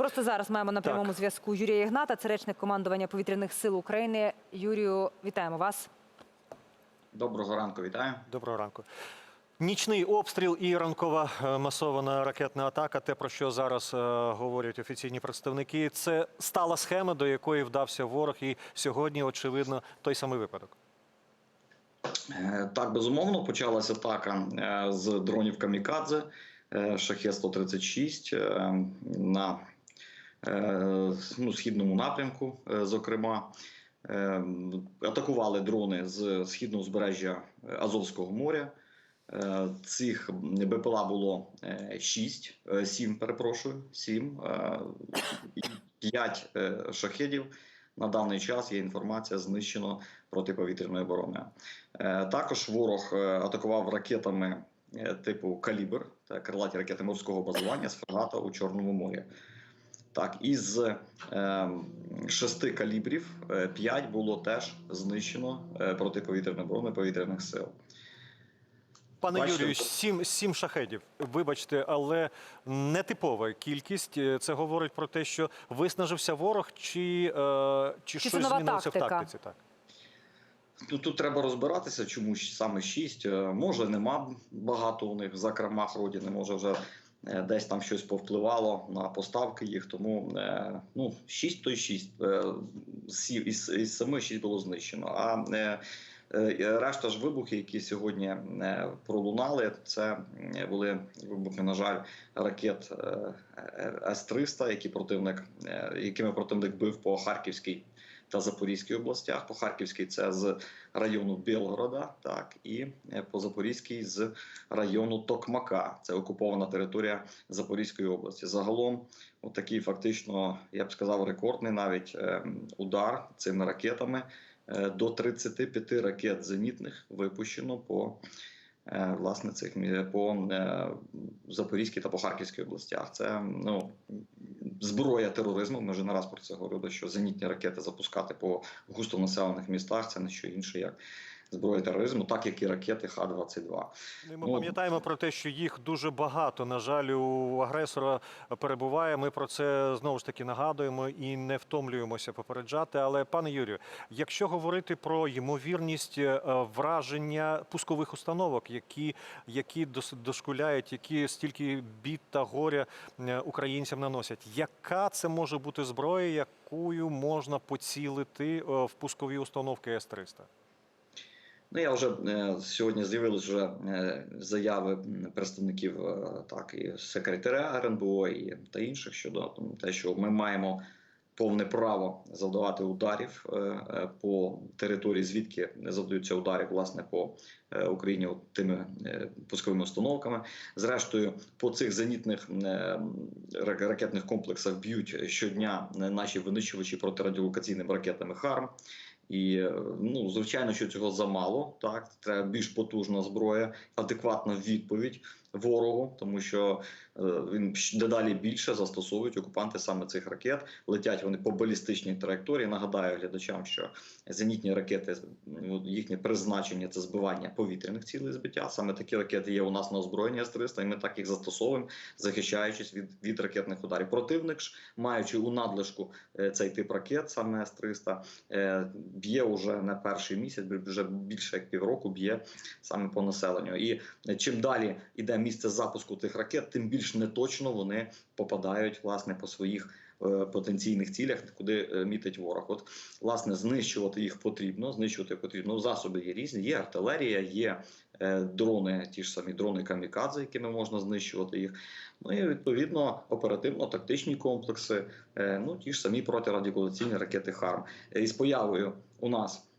Просто зараз маємо на Так. прямому зв'язку Юрія Ігната, це речник командування повітряних сил України. Юрію, вітаємо вас. Доброго ранку, вітаю. Доброго ранку. Нічний обстріл і ранкова е, масована ракетна атака. Те, про що зараз е, говорять офіційні представники, це стала схема, до якої вдався ворог, і сьогодні, очевидно, той самий випадок. Е, Так, безумовно, почалася атака з дронів Камікадзе е, Шахет 136 е, на ну, східному напрямку, е, зокрема. Е, Атакували дрони з східного узбережжя Азовського моря. Е, Цих БПЛА було 6, 7, перепрошую, 7, 5 шахедів. На даний час є інформація знищено протиповітряної оборони. Е, Також ворог е, атакував ракетами е, типу Калібр та крилаті ракети морського базування з фрегата у Чорному морі. Так, із е, шести калібрів е, п'ять було теж знищено е, протиповітряною оборони повітряних сил. Пане Бачите, Юрію, сім, сім шахедів. Вибачте, але нетипова кількість. Це говорить про те, що виснажився ворог, чи, е, чи, Чи щось змінилося тактика? в тактиці. Так. Ну, тут треба розбиратися, чому саме шість. Може, нема багато у них за крамах родини, може вже десь там щось повпливало на поставки їх. Тому е, ну, шість то й шість. Е, Із, із семи шість було знищено. А е, е, решта ж вибухи, які сьогодні е, пролунали, це е, були вибухи, на жаль, ракет е, е, С-300, які противник, е, якими противник бив по Харківській та Запорізькій областях. По Харківській це з району Білгорода, так і е, по Запорізькій з району Токмака. Це окупована територія Запорізької області. Загалом, отакий фактично, я б сказав, рекордний навіть е, удар цими ракетами. Е, До 35 ракет зенітних випущено по власне цих по е, Запорізькій та по Харківській областях. Це ну зброя тероризму. Ми вже не раз про це говорили, що зенітні ракети запускати по густонаселених містах це не що інше, як зброя тероризму, так як і ракети Х-22. Ну, Ми Ну, пам'ятаємо про те, що їх дуже багато. На жаль, у агресора перебуває. Ми про це знову ж таки нагадуємо і не втомлюємося попереджати. Але, пане Юрію, якщо говорити про ймовірність е, враження пускових установок, які, які дошкуляють, які стільки бід та горя е, українцям наносять, яка це може бути зброя, якою можна поцілити е, в пускові установки С-300? Ну, я вже е, сьогодні з'явились вже е, заяви представників е, так і секретаря РНБО і та інших щодо те, що ми маємо повне право завдавати ударів по території, звідки завдаються удари, власне, по Україні тими пусковими установками. Зрештою, по цих зенітних ракетних комплексах б'ють щодня наші винищувачі протирадіолокаційними ракетами ХАРМ. І ну звичайно, що цього замало. Так треба більш потужна зброя, адекватна відповідь ворогу, тому що е, він дедалі більше застосовують окупанти саме цих ракет. Летять вони по балістичній траєкторії. Нагадаю глядачам, що зенітні ракети ну, їхнє призначення це збивання повітряних цілей збиття. Саме такі ракети є у нас на озброєнні С-300, і ми так їх застосовуємо, захищаючись від, від ракетних ударів. Противник ж, маючи у надлишку е, цей тип ракет, саме С-300, е, б'є уже не перший місяць, вже більше як півроку б'є саме по населенню. І чим далі йде місце запуску тих ракет, тим більш неточно вони попадають власне по своїх е, потенційних цілях, куди е, мітить ворог. От власне знищувати їх потрібно. Знищувати потрібно. Засоби є різні. Є артилерія, є е, дрони, ті ж самі дрони камікадзе, якими можна знищувати їх. Ну і відповідно оперативно-тактичні комплекси, ну ті ж самі протирадіолокаційні ракети ХАРМ. Е, Із появою у нас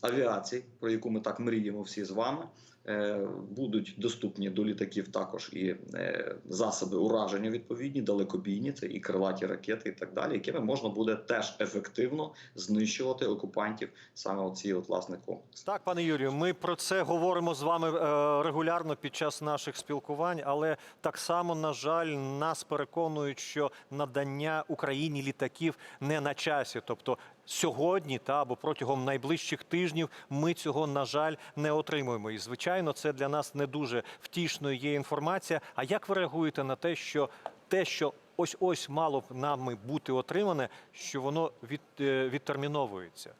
авіації, про яку ми так мріємо всі з вами, е, будуть доступні до літаків також і е, засоби ураження відповідні, далекобійні, це і крилаті ракети, і так далі, якими можна буде теж ефективно знищувати окупантів саме оці от власне комплекси. Так, пане Юрію, ми про це говоримо з вами е, регулярно під час наших спілкувань, але так само, на жаль, нас переконують, що надання Україні літаків не на часі. Тобто сьогодні та або протягом найближчих тижнів ми цього, на жаль, не отримуємо. І звичайно, це для нас не дуже втішною є інформація. А як ви реагуєте на те, що те, що ось ось мало б нами бути отримане, що воно від, е, відтерміновується?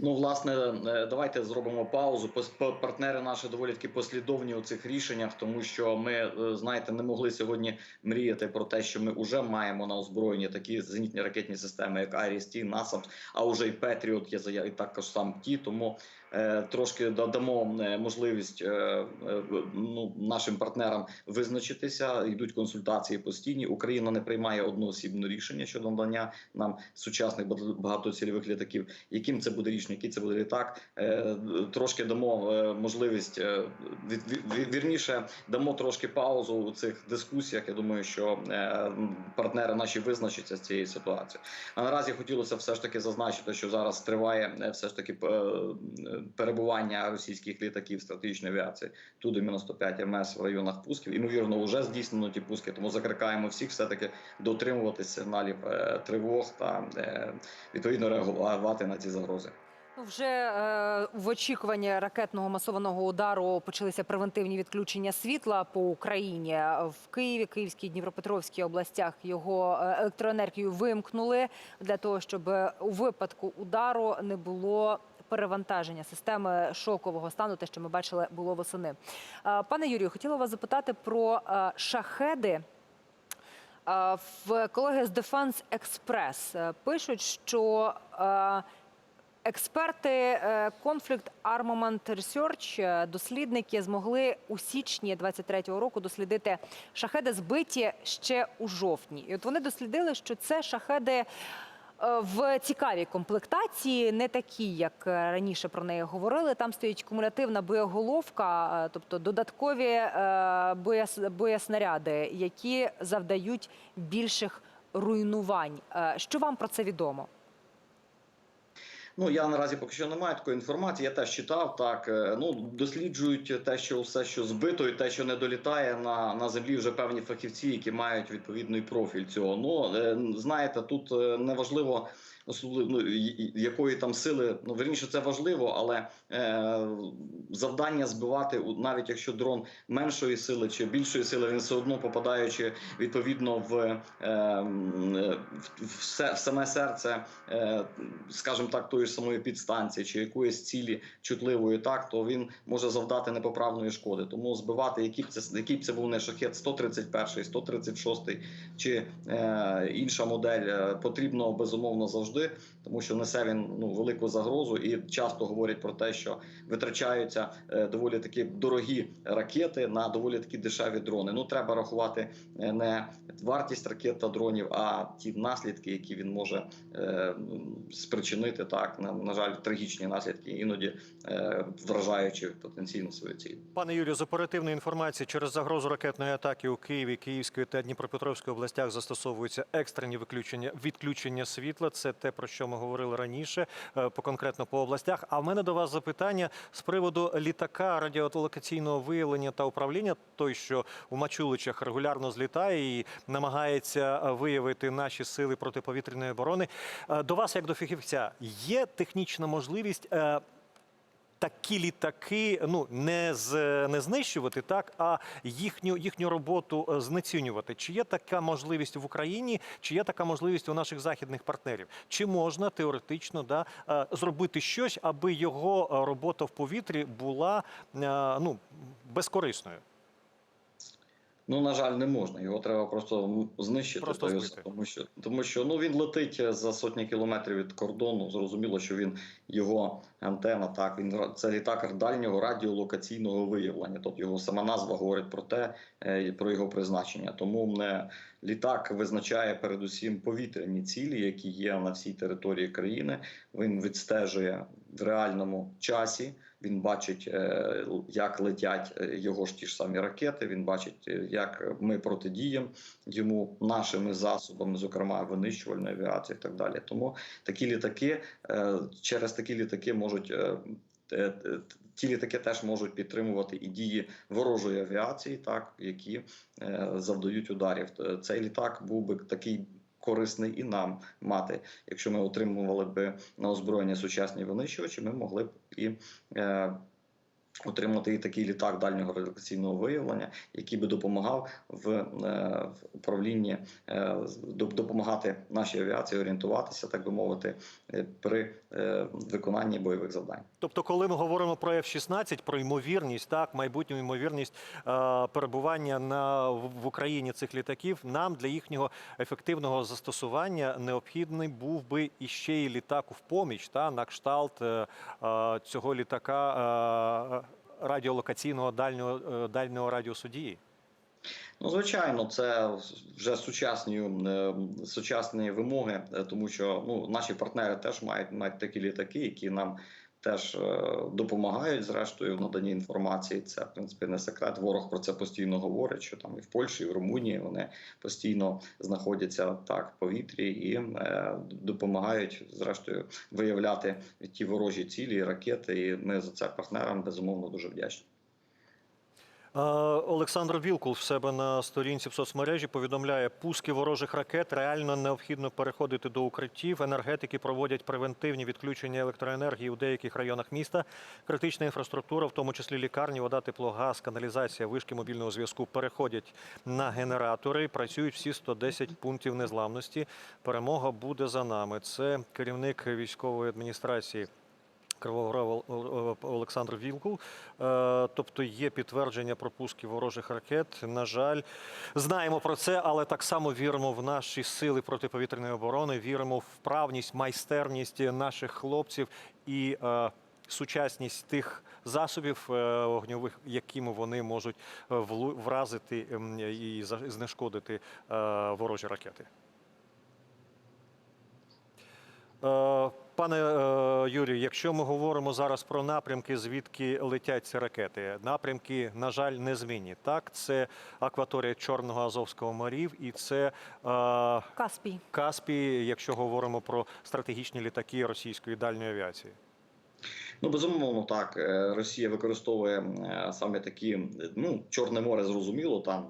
Ну, власне, е, давайте зробимо паузу. Партнери наші доволі таки послідовні у цих рішеннях, тому що ми е, знаєте, не могли сьогодні мріяти про те, що ми вже маємо на озброєнні такі зенітні ракетні системи, як Арісті, НАСАМ, а вже і Петріот є заяв, і також сам ті. Тому трошки додамо е, можливість е, е, ну, нашим партнерам визначитися. Йдуть консультації постійні. Україна не приймає одноосібне рішення щодо надання нам сучасних багато- багатоцільових літаків. Яким це буде рішення, який це буде літак? Е, Трошки дамо е, можливість е, вірніше дамо трошки паузу у цих дискусіях. Я думаю, що е, партнери наші визначаться з цією ситуацією. А наразі хотілося все ж таки зазначити, що зараз триває е, все ж таки е, перебування російських літаків стратегічної авіації ту 95 МС в районах пусків. Імовірно, вже здійснено ті пуски. Тому закликаємо всіх все таки дотримуватися сигналів е, тривог та е, відповідно реагувати на ці загрози. Ну, Вже е, в очікуванні ракетного масованого удару почалися превентивні відключення світла по Україні. В Києві, Київській, Дніпропетровській областях його е, електроенергію вимкнули для того, щоб у випадку удару не було. Перевантаження системи шокового стану, те, що ми бачили, було восени. Е, Пане Юрію, хотіла вас запитати про е, шахеди. Е, В колеги з Defense Express пишуть, що експерти Conflict Armament Research, дослідники, змогли у січні 23-го року дослідити шахеди, збиті ще у жовтні. І от вони дослідили, що це шахеди. Е, В цікавій комплектації, не такі, як е, раніше про неї говорили. Там стоїть кумулятивна боєголовка, е, тобто додаткові боєснаряди, які завдають більших руйнувань. Що вам про це відомо? Ну я наразі поки що не маю такої інформації. Я теж читав так. е, Ну досліджують те, що все, що збито, і те, що не долітає на, на землі, вже певні фахівці, які мають відповідний профіль цього. Ну е, знаєте, тут е, неважливо. Ну, якої там сили, ну верніше це важливо, але е, завдання збивати, навіть якщо дрон меншої сили чи більшої сили, він все одно попадаючи відповідно в, е, е, в, в, се- в саме серце, е, скажімо так, тої ж самої підстанції чи якоїсь цілі чутливої, так то він може завдати непоправної шкоди. Тому збивати, який б це який б це був не шахет 131, 136 чи е, інша модель, е, потрібно безумовно завжди, тому що несе він ну велику загрозу, і часто говорять про те, що витрачаються е, доволі такі дорогі ракети на доволі такі дешеві дрони. Ну треба рахувати е, не вартість ракет та дронів, а ті наслідки, які він може е, спричинити так на, на жаль, трагічні наслідки, іноді вражаючи потенційно свою ціль. Пане Юрію, з оперативної інформації через загрозу ракетної атаки у Києві, Київської та Дніпропетровської областях застосовуються екстрені виключення відключення світла. Це те про що ми говорили раніше, е, по конкретно по областях. А в мене до вас запитання з приводу літака радіолокаційного виявлення та управління, той, що у Мачуличах регулярно злітає і намагається е, виявити наші сили протиповітряної оборони. Е, До вас, як до фахівця, є технічна можливість. Такі літаки ну не з не знищувати, так а їхню їхню роботу е, знецінювати. Чи є така можливість в Україні, чи є така можливість у наших західних партнерів? Чи можна теоретично да е, зробити щось, аби його е, робота в повітрі була ну безкорисною? Ну на жаль, не можна. Його треба просто знищити, Просто збити. тому що тому що ну він летить за сотні кілометрів від кордону. Зрозуміло, що він його антена. Так він це літак дальнього радіолокаційного виявлення. Тобто його сама назва говорить про те, е, про його призначення. Тому не літак визначає передусім повітряні цілі, які є на всій території країни. Він відстежує в реальному часі. Він бачить, е, як летять е, його ж ті ж самі ракети. Він бачить, е, як ми протидіємо йому нашими засобами, зокрема винищувальної авіації, і так далі. Тому такі літаки через такі літаки можуть. Ті літаки теж можуть підтримувати і дії ворожої авіації, так які завдають ударів. Цей літак був би такий корисний і нам мати. Якщо ми отримували б на озброєння сучасні винищувачі, ми могли б і е, Отримати і такий літак дальнього радіолокаційного виявлення, який би допомагав в, е, в управлінні е, допомагати нашій авіації орієнтуватися, так би мовити, е, при виконанні бойових завдань. Тобто, коли ми говоримо про F-16, про ймовірність, так, майбутню ймовірність перебування на в Україні цих літаків, нам для їхнього ефективного застосування необхідний був би іще й літак в поміч, та на кшталт цього літака радіолокаційного дальнього е, дальнього радіусу дії. Ну, звичайно, це вже сучасні, е, сучасні вимоги, е, тому що ну, наші партнери теж мають, мають такі літаки, які нам теж е, допомагають зрештою в наданні інформації. Це в принципі не секрет. Ворог про це постійно говорить. Що там і в Польщі, і в Румунії вони постійно знаходяться так в повітрі і е, допомагають зрештою виявляти ті ворожі цілі, ракети. І ми за це партнерам безумовно дуже вдячні. Е, Олександр Вілкул в себе на сторінці в соцмережі повідомляє, пуски ворожих ракет реально необхідно переходити до укриттів. Енергетики проводять превентивні відключення електроенергії у деяких районах міста. Критична інфраструктура, в тому числі лікарні, вода, тепло, газ, каналізація, вишки мобільного зв'язку, переходять на генератори. Працюють всі 110 пунктів незламності. Перемога буде за нами. Це керівник військової адміністрації. Кривого Рогу Олександр Вілкул. Е, Тобто є підтвердження пропусків ворожих ракет. На жаль, знаємо про це, але так само віримо в наші сили протиповітряної оборони, віримо в вправність, майстерність наших хлопців і е, сучасність тих засобів е, вогньових, якими вони можуть вразити ем, і знешкодити ворожі ракети. Пане е, Юрію, якщо ми говоримо зараз про напрямки, звідки летять ці ракети, напрямки, на жаль, незмінні. Так, це акваторія Чорного Азовського морів і це е, Каспій. Каспій, якщо говоримо про стратегічні літаки російської дальньої авіації. Ну, безумовно, так. Е, Росія використовує е, саме такі, ну, Чорне море зрозуміло, там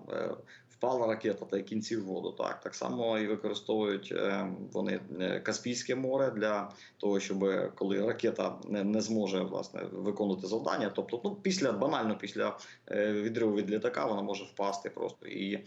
впала ракета та кінці в воду. Так, так само і використовують е, вони е, Каспійське море для того, щоб коли ракета не, не зможе власне виконувати завдання. Тобто, ну, після банально після е, відриву від літака вона може впасти просто і.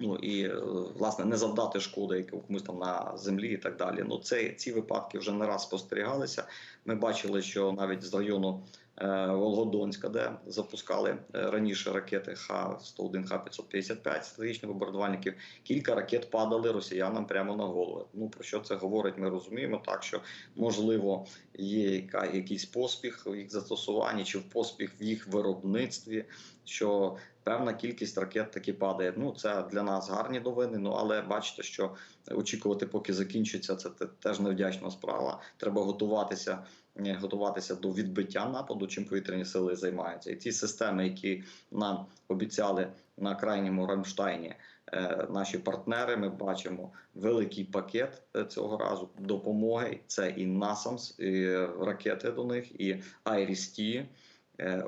Ну і е, власне не завдати шкоди комусь там на землі і так далі. Ну це ці випадки вже не раз спостерігалися. Ми бачили, що навіть з району е, Волгодонська, де запускали е, раніше ракети Х-101, Х-555 стратегічних бомбардувальників, кілька ракет падали росіянам прямо на голови. Ну про що це говорить? Ми розуміємо так, що можливо є яка, якийсь поспіх в їх застосуванні чи в поспіх в їх виробництві. Що певна кількість ракет таки падає. Ну це для нас гарні новини. Ну але бачите, що очікувати, поки закінчиться, це теж невдячна справа. Треба готуватися, е, готуватися до відбиття нападу, чим повітряні сили займаються. І ці системи, які нам обіцяли на крайньому Рамштайні. е, Наші партнери, ми бачимо великий пакет е, цього разу допомоги. Це і NASAMS, і ракети до них, і е,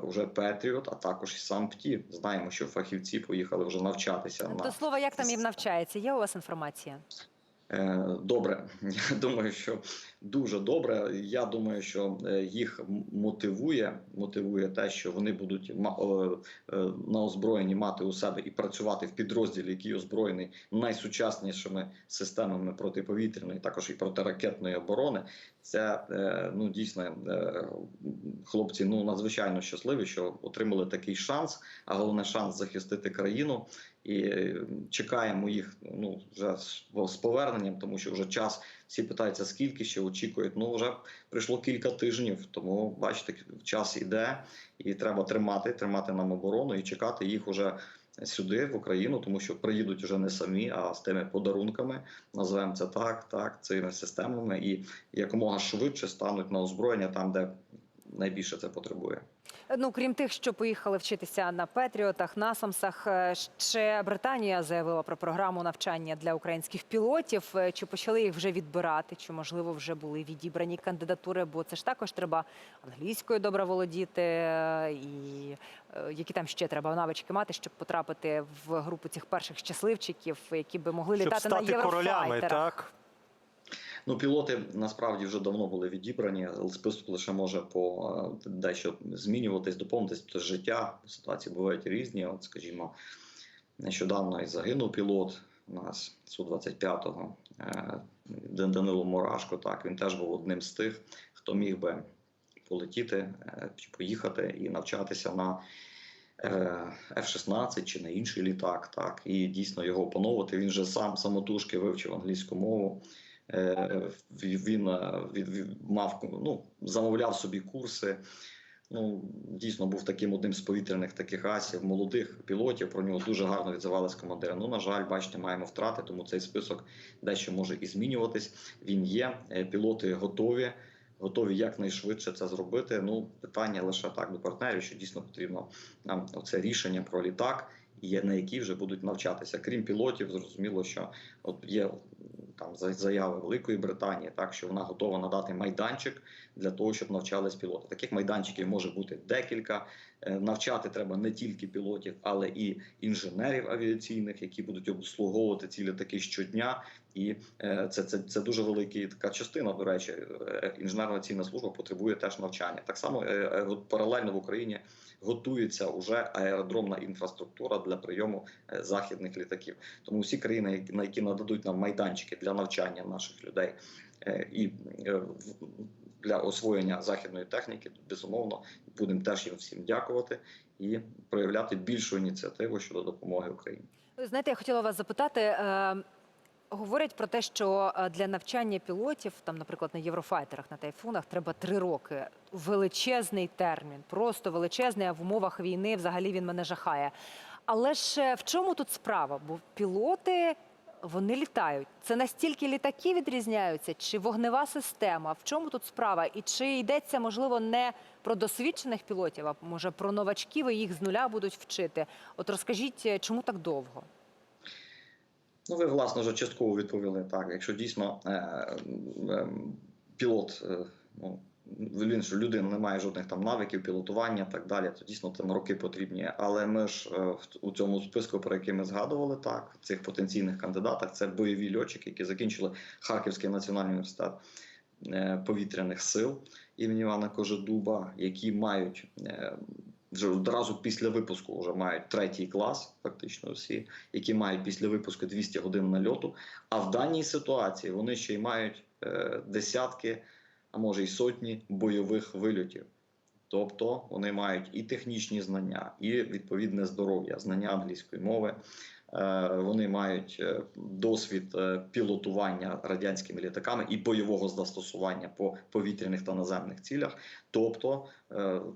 вже Петріот, а також і сам ПТІ. Знаємо, що фахівці поїхали вже навчатися на До слова, як там їм навчається? Є у вас інформація? Е, Добре, я думаю, що дуже добре. Я думаю, що е, їх мотивує, мотивує те, що вони будуть е, на озброєнні мати у себе і працювати в підрозділі, який озброєний найсучаснішими системами протиповітряної, також і протиракетної оборони. Це ну дійсно хлопці ну надзвичайно щасливі, що отримали такий шанс, а головне шанс захистити країну і е, чекаємо їх ну вже з поверненням, тому що вже час всі питаються, скільки ще очікують. Ну вже прийшло кілька тижнів, тому бачите, час іде, і треба тримати, тримати нам оборону і чекати їх уже. Сюди в Україну, тому що приїдуть вже не самі, а з тими подарунками, називаємо це так, так, цими системами, і якомога швидше стануть на озброєння там, де найбільше це потребує. Ну, крім тих, що поїхали вчитися на Петріотах, Насамсах, е, ще Британія заявила про програму навчання для українських пілотів. Е, Чи почали їх вже відбирати? Чи можливо вже були відібрані кандидатури? Бо це ж також треба англійською добре володіти, е, і які там ще треба навички мати, щоб потрапити в групу цих перших щасливчиків, які би могли Щоб літати на стати королями, так? Ну, пілоти насправді вже давно були відібрані. Список лише може по е, дещо змінюватись, доповнитись. Тобто життя ситуації бувають різні. От, скажімо, нещодавно і загинув пілот у нас су 25 го Данило Мурашко. Так він теж був одним з тих, хто міг би полетіти е, чи поїхати і навчатися на е, F-16 чи на інший літак. Так і дійсно його опановувати. Він же сам самотужки вивчив англійську мову. Е, Він е, мав ну, замовляв собі курси. Ну, дійсно був таким одним з повітряних таких асів, молодих пілотів. Про нього дуже гарно відзивались командири. Ну, на жаль, бачите, маємо втрати, тому цей список дещо може і змінюватись. Він є. Е, Пілоти готові, готові якнайшвидше це зробити. Ну, питання лише так до партнерів, що дійсно потрібно нам оце рішення про літак, є на які вже будуть навчатися. Крім пілотів, зрозуміло, що от є там за- заяви Великої Британії, так що вона готова надати майданчик для того, щоб навчались пілоти. Таких майданчиків може бути декілька. Е, Навчати треба не тільки пілотів, але і інженерів авіаційних, які будуть обслуговувати ці літаки щодня. І е, це, це, це дуже велика така частина. До речі, Е, інженерно-авіаційна служба потребує теж навчання. Так само паралельно в Україні готується уже аеродромна інфраструктура для прийому е, західних літаків. Тому всі країни, на які нададуть нам майданчики для навчання наших людей е, і е, для освоєння західної техніки, безумовно, будемо теж їм всім дякувати і проявляти більшу ініціативу щодо допомоги Україні. Знаєте, я хотіла вас запитати. Говорять про те, що е, для навчання пілотів, там, наприклад, на єврофайтерах, на тайфунах, треба три роки. Величезний термін, просто величезний, а в умовах війни взагалі він мене жахає. Але ж е, в чому тут справа? Бо пілоти. Вони літають. Це настільки літаки відрізняються, чи вогнева система? В чому тут справа? І чи йдеться, можливо, не про досвідчених пілотів, а може про новачків і їх з нуля будуть вчити? От розкажіть, е, чому так довго? Ну, ви власне вже частково відповіли так. Якщо дійсно е, е, пілот, е, ну він що людина не має жодних там навиків, пілотування і так далі, то дійсно там роки потрібні. Але ми ж е, у цьому списку, про який ми згадували, так цих потенційних кандидатах, це бойові льотчики, які закінчили Харківський національний університет е, повітряних сил імені Івана Кожедуба, які мають. Вже одразу після випуску вже мають третій клас, фактично всі, які мають після випуску 200 годин нальоту. А в даній ситуації вони ще й мають е, десятки, а може й сотні бойових вильотів. Тобто вони мають і технічні знання, і відповідне здоров'я, знання англійської мови. Е, Вони мають е, досвід е, пілотування радянськими літаками і бойового застосування по повітряних та наземних цілях. Тобто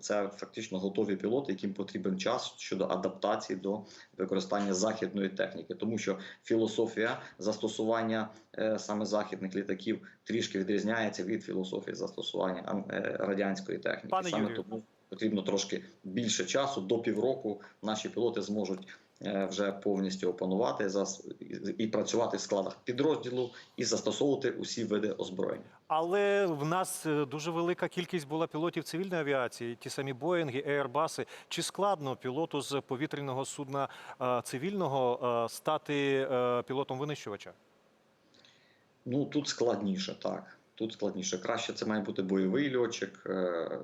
це фактично готові пілоти, яким потрібен час щодо адаптації до використання західної техніки, тому що філософія застосування саме західних літаків трішки відрізняється від філософії застосування е, радянської техніки. Пане саме Юрію. тому потрібно трошки більше часу до півроку. Наші пілоти зможуть. Е, Вже повністю опанувати і- працювати в складах підрозділу і застосовувати усі види озброєння. Але в нас е, дуже велика кількість була пілотів цивільної авіації, ті самі Боїнги, Ейрбаси. Чи складно пілоту з повітряного судна е, цивільного стати пілотом винищувача? Ну тут складніше, так. Тут складніше. Краще це має бути бойовий льотчик, е,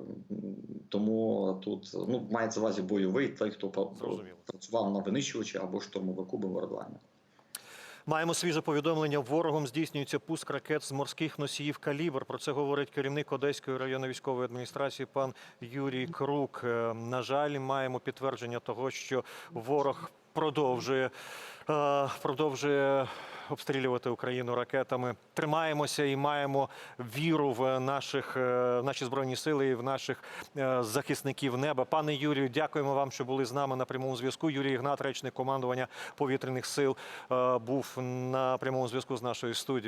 тому тут ну мається в увазі бойовий той, хто Зрозуміло. працював на винищувачі або штурмовику бомбардування. Маємо свіже повідомлення. Ворогом здійснюється пуск ракет з морських носіїв калібр. Про це говорить керівник Одеської районної військової адміністрації пан Юрій Крук. Е, На жаль, маємо підтвердження того, що ворог продовжує, е, продовжує обстрілювати Україну ракетами. Тримаємося і маємо віру в наших е, в наші збройні сили і в наших е, захисників неба. Пане Юрію, дякуємо вам, що були з нами на прямому зв'язку. Юрій Ігнат, речник командування повітряних сил, е, був на прямому зв'язку з нашою студією.